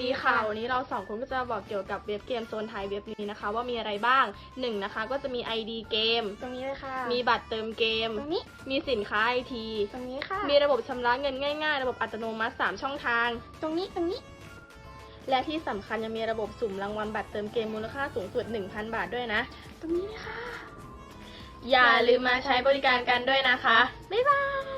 ดีค่ะ วันนี้เราสองคนก็จะบอกเกี่ยวกับเว็บเกมโซนไทยเว็บนี้นะคะ ว่ามีอะไรบ้างหนึ่งนะคะ ก็จะมี ID เกม ตรงนี้เลยค่ะ มีบัตรเติมเกม ตรงนี้ มีสินค้าไอที ตรงนี้ค่ะ มีระบบชำระเงินง่ายๆ ระบบอัตโนมัติ 3 ช่องทาง ตรงนี้ ตรงนี้ และที่สำคัญยังมีระบบสุ่มรางวัลบัตรเติมเกมมูลค่าสูงสุด 1,000 บาทด้วยนะ ตรงนี้เลยค่ะ อย่าลืมมาใช้บริการกันด้วยนะคะ บ๊ายบาย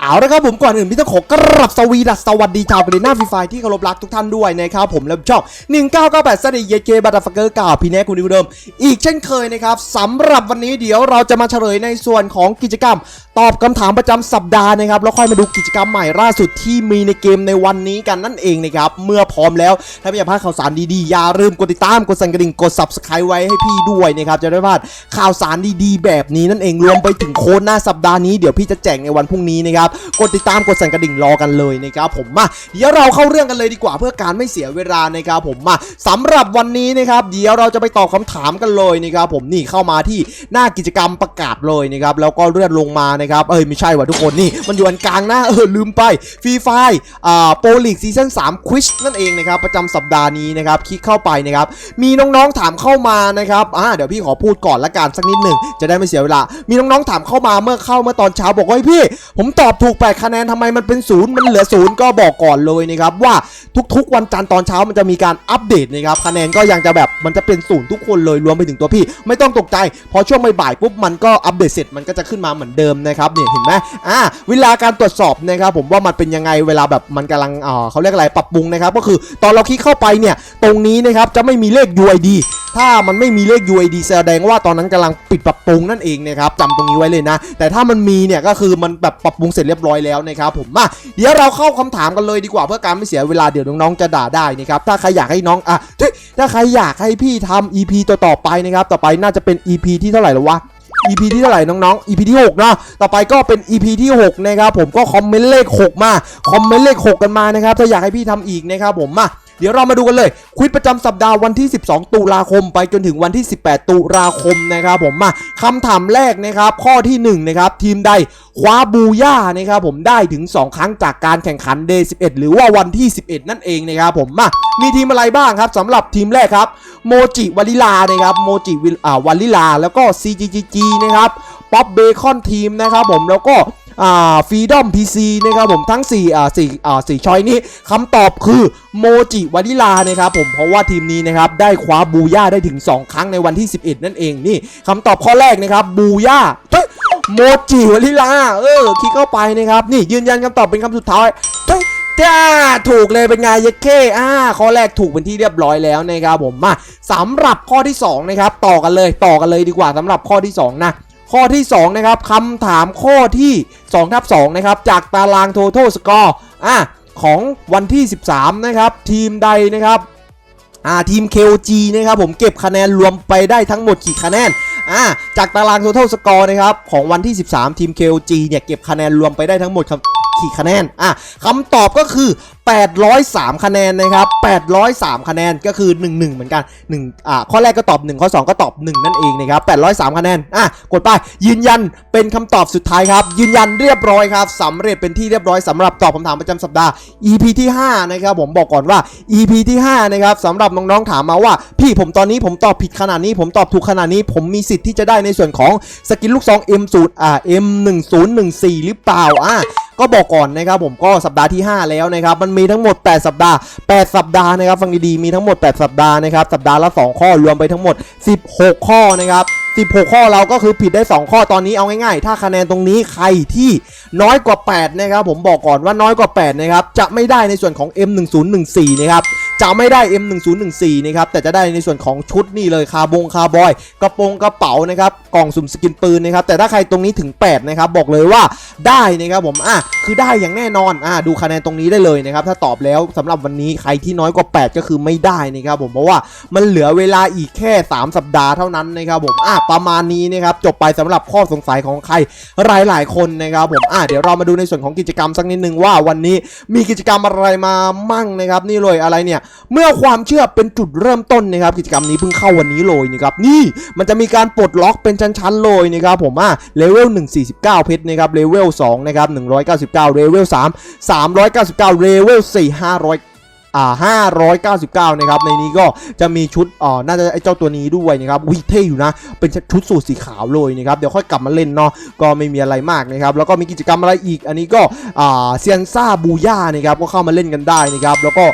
เอาละครับผมก่อนอื่นพี่ต้องขอกราบสวีดัสสวัสดีชาวบริณาฟรีไฟร์ที่เคารพรักทุกท่านด้วยนะครับผมและช่อง1998สวัสดีเยเกบัตฟักเกอร์ก่าพี่แนกคุณดิวเดิม อีกเช่นเคยนะครับสำหรับวันนี้เดี๋ยวเราจะมาเฉลยในส่วนของกิจกรรม ตอบคำถามประจำสัปดาห์นะครับแล้วค่อยมาดูกิจกรรมใหม่ล่าสุดที่มีในเกมในวันนี้กันนั่นเองนะครับเมื่อพร้อมแล้วถ้าไม่อยากพลาดข่าวสารดีๆอย่าลืมกดติดตามกดสั่นกระดิ่งกด subscribe ไว้ให้พี่ด้วยนะครับจะได้พลาดข่าวสารดีๆ แบบนี้นั่นเองรวมไปถึงโค้ดหน้าสัปดาห์นี้เดี๋ยวพี่จะแจกในวันพรุ่งนี้นะครับกดติดตามกดสั่นกระดิ่งรอกันเลยนะครับผมมาเดี๋ยวเราเข้าเรื่องกันเลยดีกว่าเพื่อการไม่เสียเวลานะครับผมมาสำหรับวันนี้นะครับเดี๋ยวเราจะไปตอบคำถามกันเลยนะครับผมนี่เข้ามาที่หน้ากิจกรรมประกาศเลยนะครับแล้วก็เลื่อนลงมานะครับเอ้ยไม่ใช่ว่ะทุกคนนี่มันอยู่อันกลางน้าเออลืมไปฟรีไฟอ่าโปรลีกซีซั่น3ควิชนั่นเองนะครับประจำสัปดาห์นี้นะครับคลิกเข้าไปนะครับมีน้องๆถามเข้ามานะครับอ่าเดี๋ยวพี่ขอพูดก่อนละกันสักนิดหนึ่งจะได้ไม่เสียเวลา มีน้องๆถามเข้ามาเมื่อเข้าเมื่อตอนเช้าบอกว่าพี่ ผมตอบถูก8คะแนนทำไมมันเป็นศูนย์มันเหลือศูนย์ก็บอกก่อนเลยนะครับว่าทุกๆ วันจันทร์ตอนเช้ามันจะมีการอัปเดตนะครับคะแนนก็ยังจะแบบมันจะเป็นศูนย์ทุกคนเลยรวมไปถึงตัวพี่ ไม่ต้องตกใจ พอช่วงบ่ายปุ๊บมันก็อัปเดตเสร็จมันก็จะขึ้นมาเหมือนเดิมนะครับเนี่ยเห็นไหมอ่าเวลาการตรวจสอบนะครับผมว่ามันเป็นยังไงเวลาแบบมันกำลังอ่าเขาเรียกอะไรปรับปรุงนะครับก็คือตอนเราคลิกเข้าไปเนี่ยตรงนี้นะครับจะไม่มีเลข UID ถ้ามันไม่มีเลข UID แสดงว่าตอนนั้นกำลังปิดปรับปรุงนั่นเองนะครับจำตรงนี้ไว้เลยนะ แต่ถ้ามันมีเนี่ยก็คือมันแบบปรับปรุงเสร็จเรียบร้อยแล้วนะครับผมมาเดี๋ยวเราเข้าคำถามกันเลยดีกว่าเพื่อการไม่เสียเวลาเดี๋ยวน้องๆจะด่าได้นะครับถ้าใครอยากให้น้องอะถ้าใครอยากให้พี่ทำ EP ต่อไปนะครับต่อไปน่าจะเป็น EP ที่เท่าไหร่แล้ววะ EP ที่เท่าไหร่น้องๆ EP ที่6เนาะ ต่อไปก็เป็น EP ที่ 6 นะครับผมก็คอมเมนต์เลข 6 มา คอมเมนต์เลข 6 กันมานะครับ ถ้าอยากให้พี่ทำอีกนะครับผมมา เดี๋ยวเรามาดูกันเลย ควิดประจำสัปดาห์วันที่ 12 ตุลาคม ไปจนถึงวันที่ 18 ตุลาคมนะครับผมมาคำถามแรกนะครับ ข้อที่ 1 นะครับ ทีมใดคว้าบูย่านะครับผมได้ถึง 2 ครั้งจากการแข่งขัน Day 11 หรือว่าวันที่ 11 นั่นเองนะครับผมมามีทีมอะไรบ้างครับสำหรับทีมแรกครับโมจิวาลิลานะครับโมจิวิลวาลิลาแล้วก็ CGGG นะครับป๊อปเบคอนทีมนะครับผมแล้วก็ อ่าฟรีดอมพีซีนะครับผมทั้ง4อ่า4อ่า4ช้อยนี้คำตอบคือโมจิวานิลานะครับผมเพราะว่าทีมนี้นะครับได้คว้าบูย่าได้ถึง 2 ครั้งในวันที่ 11 นั่นเองนี่คำตอบข้อแรกนะครับบูย่าเฮ้ยโมจิวานิลาเออคลิกเข้าไปนะครับนี่ยืนยันคำตอบเป็นคำสุดท้ายเฮ้ยจ้าถูกเลยเป็นไงเยเคอ่าข้อแรกถูกเป็นที่เรียบร้อยแล้วนะครับผมมาสำหรับข้อที่สองนะครับต่อกันเลยต่อกันเลยดีกว่าสำหรับข้อที่สองนะ ข้อที่ 2 นะครับคำถามข้อที่2ทับ2นะครับ จากตาราง total score อะของวันที่ 13 นะครับ ทีมใดนะครับอ่าทีม KOG นะครับผมเก็บคะแนนรวมไปได้ทั้งหมดกี่คะแนนอ่าจากตาราง total score นะครับของวันที่ 13 ทีม KOG เนี่ยเก็บคะแนนรวมไปได้ทั้งหมดครับ กี่คะแนนอะคำตอบก็คือ 803 คะแนนนะครับ 803 คะแนนก็คือ 11 เหมือนกัน1อ่าข้อแรกก็ตอบ 1 ข้อ 2 ก็ตอบ 1 นั่นเองนะครับ 803 คะแนนอะกดไปยืนยันเป็นคำตอบสุดท้ายครับ ยืนยันเรียบร้อยครับสำเร็จเป็นที่เรียบร้อยสำหรับตอบคำถามประจำสัปดาห์ EP ที่5นะครับผมบอกก่อนว่า EP ที่5นะครับสำหรับน้องๆถามมาว่า พี่ผมตอนนี้ผมตอบผิดขนาดนี้ ผมตอบถูกขนาดนี้ ผมมีสิทธิ์ที่จะได้ในส่วนของสกินลูกซอง M0 อ่า M1014 หรือเปล่าอะ ก็บอกก่อนนะครับผมก็สัปดาห์ที่ 5 แล้วนะครับมันมีทั้งหมด 8 สัปดาห์ 8 สัปดาห์นะครับฟังดีๆมีทั้งหมด 8 สัปดาห์นะครับสัปดาห์ละ 2 ข้อรวมไปทั้งหมด 16 ข้อนะครับ16 ข้อเราก็คือผิดได้ 2 ข้อตอนนี้เอาง่ายๆ ถ้าคะแนนตรงนี้ใครที่น้อยกว่า 8 นะครับ ผมบอกก่อนว่าน้อยกว่า 8 นะครับ จะไม่ได้ในส่วนของ M1014 นะครับ จะไม่ได้ M1014 นะครับแต่จะได้ในส่วนของชุดนี่เลยคาบงคาบอย กระโปรงกระเป๋านะครับกล่องสุ่มสกินปืนนะครับแต่ถ้าใครตรงนี้ถึง 8 นะครับ บอกเลยว่าได้นะครับผมอะคือได้อย่างแน่นอนอะดูคะแนนตรงนี้ได้เลยนะครับถ้าตอบแล้วสำหรับวันนี้ใครที่น้อยกว่า 8 ก็คือไม่ได้นะครับผมเพราะว่ามันเหลือเวลาอีกแค่ 3 สัปดาห์เท่านั้นนะครับผมอะประมาณนี้นะครับจบไปสำหรับข้อสงสัยของใครหลายหลาย ๆ คนนะครับผมอะเดี๋ยวเรามาดูในส่วนของกิจกรรมสักนิดนึงว่าวันนี้มีกิจกรรมอะไรมามั่งนะครับ นี่เลยอะไรเนี่ยเมื่อความเชื่อเป็นจุดเริ่มต้นนะครับกิจกรรมนี้เพิ่งเข้าวันนี้เลยนะครับนี่มันจะมีการปลดล็อกเป็นชั้นๆเลยนะครับผมอะเลเวล1 49 เพชรนะครับเลเวล2นะครับ199เลเวล3 399เลเวล4 500 อ่า599นะครับในนี้ก็จะมีชุดอ่าน่าจะไอ้เจ้าตัวนี้ด้วยนะครับวิเท่อยู่นะ เป็นชุดสูทสีขาวเลยนะครับเดี๋ยวค่อยกลับมาเล่นเนาะก็ไม่มีอะไรมากนะครับแล้วก็มีกิจกรรมอะไรอีก อันนี้ก็อ่าเซียนซ่าบูย่านะครับก็เข้ามาเล่นกันได้นะครับแล้วก็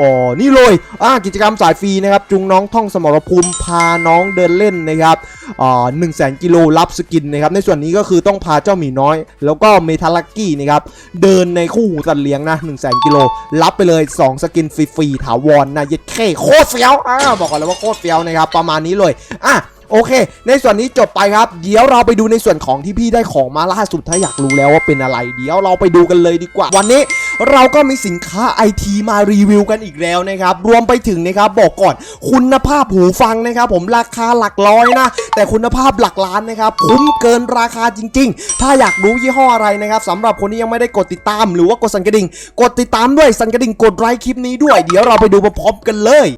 อ๋อนี่เลยอ่ากิจกรรมสายฟรีนะครับจุงน้องท่องสมรภูมิพาน้องเดินเล่นนะครับอ่าหนึ่งแสนกิโลรับสกินนะครับในส่วนนี้ก็คือต้องพาเจ้าหมีน้อย แล้วก็เมทัลลักกี้นะครับเดินในคู่หูสัตว์เลี้ยงนะ1 0 0 0 0แสนกิโลรับไปเลย 2 สกินฟรีๆถาวรนะเย็ดเคโคตรเฟี้ยวอ่าบอกก่อนเลยว่าโคตรเฟี้ยวนะครับประมาณนี้เลยอะ โอเค ในส่วนนี้จบไปครับ เดี๋ยวเราไปดูในส่วนของที่พี่ได้ของมาล่าสุดถ้าอยากรู้แล้วว่าเป็นอะไร เดี๋ยวเราไปดูกันเลยดีกว่า วันนี้เราก็มีสินค้าไอทีมารีวิวกันอีกแล้วนะครับ รวมไปถึงนะครับบอกก่อนคุณภาพหูฟังนะครับ ผมราคาหลักร้อยนะ แต่คุณภาพหลักล้านนะครับคุ้มเกินราคาจริง ๆ ถ้าอยากรู้ยี่ห้ออะไรนะครับสำหรับคนที่ยังไม่ได้กดติดตาม หรือว่ากดสั่นกระดิ่ง กดติดตามด้วยสั่นกระดิ่งกดไลค์คลิปนี้ด้วย เดี๋ยวเราไปดูพร้อมกันเลย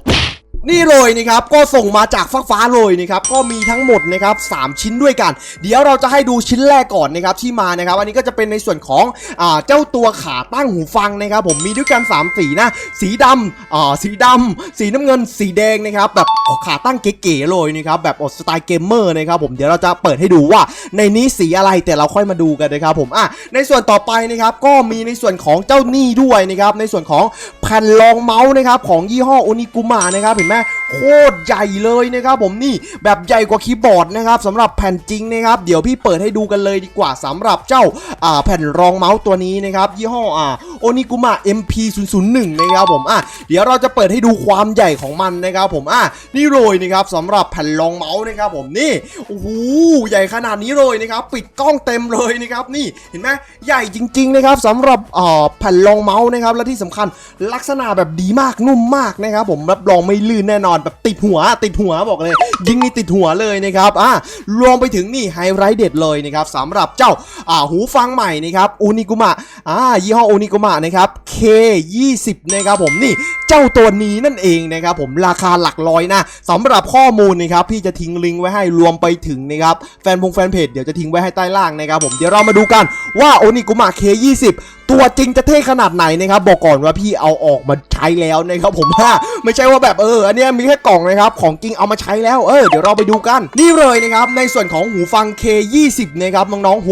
นี่เลยนะครับก็ส่งมาจากฟ้าฟ้าเลยนะครับก็มีทั้งหมดนะครับ3ชิ้นด้วยกัน เดี๋ยวเราจะให้ดูชิ้นแรกก่อนนะครับที่มานะครับ อันนี้ก็จะเป็นในส่วนของอ่าเจ้าตัวขาตั้งหูฟังนะครับ ผมมีด้วยกัน3สีนะสีดำอ่าสีดำสีน้ำเงินสีแดงนะครับแบบขาตั้งเก๋ๆเลยนะครับแบบอดสไตล์เกมเมอร์นะครับผมเดี๋ยวเราจะเปิดให้ดูว่าในนี้สีอะไรแต่เราค่อยมาดูกันนะครับผมอะในส่วนต่อไปนะครับก็มีในส่วนของเจ้านี่ด้วยนะครับในส่วนของแผ่นรองเมาส์นะครับของยี่ห้อโอนิกุมะนะครับเห็นไหม Yeah. โคตรใหญ่เลยนะครับผมนี่แบบใหญ่กว่าคีย์บอร์ดนะครับสำหรับแผ่นจริงนะครับ เดี๋ยวพี่เปิดให้ดูกันเลยดีกว่าสำหรับเจ้าอ่าแผ่นรองเมาส์ตัวนี้นะครับยี่ห้ออ่าโอนิกุมะ MP001 นะครับผมอะเดี๋ยวเราจะเปิดให้ดูความใหญ่ของมันนะครับผมอะนี่เลยนะครับสำหรับแผ่นรองเมาส์นะครับผมนี่โอ้โหใหญ่ขนาดนี้เลยนะครับปิดกล้องเต็มเลยนะครับนี่เห็นไหมใหญ่จริง ๆนะครับสำหรับอ่าแผ่นรองเมาส์นะครับและที่สำคัญลักษณะแบบดีมากนุ่มมากนะครับผมรับรองไม่ลื่นแน่นอนแบบติดหัวติดหัวบอกเลย ยิงนี่ติดหัวเลยนะครับอ่ารวมไปถึงนี่ไฮไลท์เด็ดเลยนะครับสำหรับเจ้าอ่าหูฟังใหม่นะครับอูนิกุมะอ่ายี่ห้ออูนิกุมะนะครับ K20 นะครับผมนี่เจ้าตัวนี้นั่นเองนะครับผมราคาหลักร้อยนะสำหรับข้อมูลนะครับพี่จะทิ้งลิงก์ไว้ให้รวมไปถึงนะครับแฟนพงแฟนเพจเดี๋ยวจะทิ้งไว้ให้ใต้ล่างนะครับผมเดี๋ยวเรามาดูกันว่าโอนิกุมะ K20 ตัวจริงจะเท่ขนาดไหนนะครับบอกก่อนว่าพี่เอาออกมาใช้แล้วนะครับผมว่าไม่ใช่ว่าแบบเอออันนี้มีแค่กล่องนะครับของจริงเอามาใช้แล้วเออเดี๋ยวเราไปดูกัน นี่เลยนะครับในส่วนของหูฟัง K20 นะครับน้องๆโห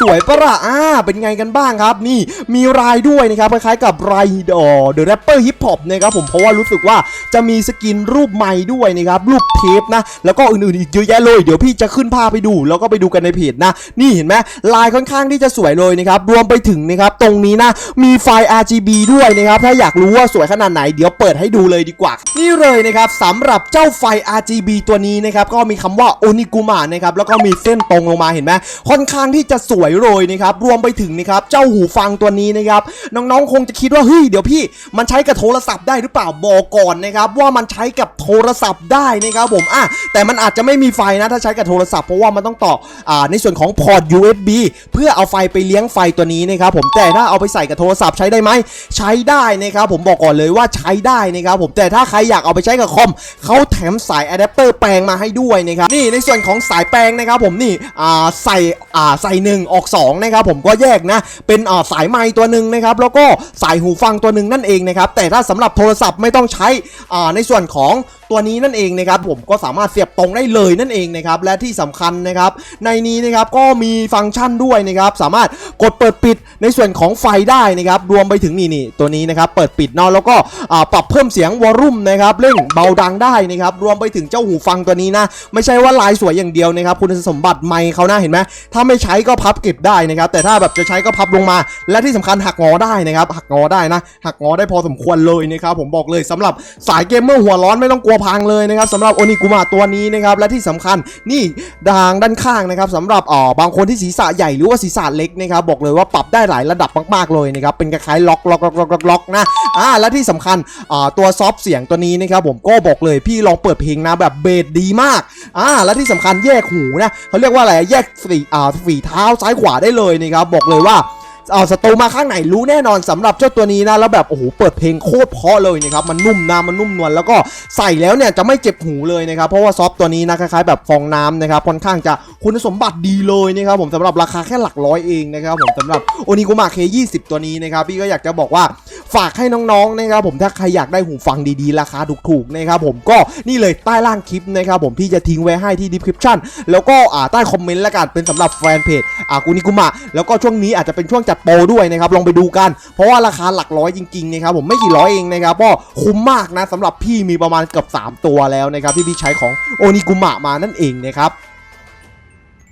สวยประหละอ่าเป็นไงกันบ้างครับ นี่มีรายด้วยนะครับคล้ายๆกับรายดอเดอะแรปเปอร์ฮิปฮอปนะครับผมเพราะว่ารู้สึกว่าจะมีสกินรูปใหม่ด้วยนะครับรูปเทปนะ แล้วก็อื่นๆอีกเยอะแยะเลยเดี๋ยวพี่จะขึ้นภาพไปดู แล้วก็ไปดูกันในเพจนะ นี่เห็นไหมลายค่อนข้างที่จะสวยเลยนะครับรวมไปถึงนะครับตรงนี้นะมีไฟ RGB ด้วยนะครับถ้าอยากรู้ว่าสวยขนาดไหนเดี๋ยวเปิดให้ดูเลยดีกว่า นี่เลยนะครับสำหรับเจ้าไฟ RGB ตัวนี้นะครับก็มีคำว่าโอนิกุมะนะครับแล้วก็มีเส้นตรงลงมาเห็นไหมค่อนข้างที่จะสวยเลยนะครับรวมไปถึงนะครับเจ้าหูฟังตัวนี้นะครับน้องๆคงจะคิดว่าเฮ้ยเดี๋ยวพี่ มันใช้กับโทรศัพท์ได้หรือเปล่าบอกก่อนนะครับว่ามันใช้กับโทรศัพท์ได้นะครับผมอะแต่มันอาจจะไม่มีไฟนะถ้าใช้กับโทรศัพท์เพราะว่ามันต้องต่ออ่าในส่วนของพอร์ต USB เพื่อเอาไฟไปเลี้ยงไฟตัวนี้นะครับครับผมแต่ถ้าเอาไปใส่กับโทรศัพท์ใช้ได้ไหมใช้ได้นะครับผมบอกก่อนเลยว่าใช้ได้นะครับผมแต่ถ้าใครอยากเอาไปใช้กับคอมเขาแถมสายอะแดปเตอร์แปลงมาให้ด้วยนะครับนี่ในส่วนของสายแปลงนะครับผมนี่อ่าใส่อ่าใส่หนึ่งออกสองนะครับผมก็แยกนะเป็นอ่าสายไม้ตัวหนึ่งนะครับแล้วก็สายหูฟังตัวหนึ่งนั่นเองนะครับแต่ถ้าสำหรับโทรศัพท์ไม่ต้องใช้อ่าในส่วนของตัวนี้นั่นเองนะครับผมก็สามารถเสียบตรงได้เลยนั่นเองนะครับและที่สำคัญนะครับในนี้นะครับก็มีฟังก์ชันด้วยนะครับสามารถกดเปิดปิดในส่วนของไฟได้นะครับรวมไปถึงนี่นี่ตัวนี้นะครับเปิดปิดเนาะแล้วก็ปรับเพิ่มเสียงวอลลุ่มนะครับเร่งเบาดังได้นะครับรวมไปถึงเจ้าหูฟังตัวนี้นะไม่ใช่ว่าลายสวยอย่างเดียวนะครับคุณสมบัติไมค์เขาหนะเห็นไหมถ้าไม่ใช้ก็พับเก็บได้นะครับแต่ถ้าแบบจะใช้ก็พับลงมา และที่สำคัญหักงอได้นะครับหักงอได้นะหักงอได้พอสมควรเลยนะครับผมบอกเลยสำหรับสายเกมเมอร์หัวร้อนไม่ต้องกลัวพังเลยนะครับสำหรับโอนิกุมะตัวนี้นะครับและที่สำคัญนี่ดางด้านข้างนะครับสำหรับอ่อบางคนที่ศีรษะใหญ่หรือว่าศีรษะเล็กนะครับบอกเลยว่าปรับได้หลายระดับมากๆเลยนะครับเป็นคล้ายๆล็อกล็อกล็อกล็อกล็อกนะอ่าและที่สำคัญอ่าตัวซอฟเสียงตัวนี้นะครับผมก็บอกเลยพี่ลองเปิดเพลงนะแบบเบสดีมากอ่าและที่สำคัญแยกหูนะเขาเรียกว่าอะไรแยกฝีอ่าฝีเท้าซ้ายขวาได้เลยนะครับบอกเลยว่า เอาสตูมาข้างไหนรู้แน่นอนสำหรับเจ้าตัวนี้นะแล้วแบบโอ้โหเปิดเพลงโคตรเพราะเลยนะครับมันนุ่มนะมันนุ่มนวลแล้วก็ใส่แล้วเนี่ยจะไม่เจ็บหูเลยนะครับเพราะว่าซอฟต์ตัวนี้นะคล้ายๆแบบฟองน้ำนะครับค่อนข้างจะคุณสมบัติดีเลยนะครับผมสำหรับราคาแค่หลักร้อยเองนะครับผมสำหรับโอนิกุมะเค20ตัวนี้นะครับพี่ก็อยากจะบอกว่าฝากให้น้องๆนะครับผมถ้าใครอยากได้หูฟังดีๆ ราคาถูกๆนะครับผมก็นี่เลยใต้ล่างคลิปนะครับผมพี่จะทิ้งไว้ให้ที่ description แล้วก็อ่าใต้คอมเมนต์ละกันเป็นสำหรับแฟนเพจอากุนิกุมะแล้วก็ช่วงนี้อาจจะเป็นช่วงจัดโปรด้วยนะครับลองไปดูกัน เพราะว่าราคาหลักร้อยจริงๆนะครับผมไม่กี่ร้อยเองนะครับก็คุ้มมากนะสำหรับพี่มีประมาณเกือบ3 ตัวแล้วนะครับที่พี่ใช้ของโอนิกุมะมานั่นเองนะครับ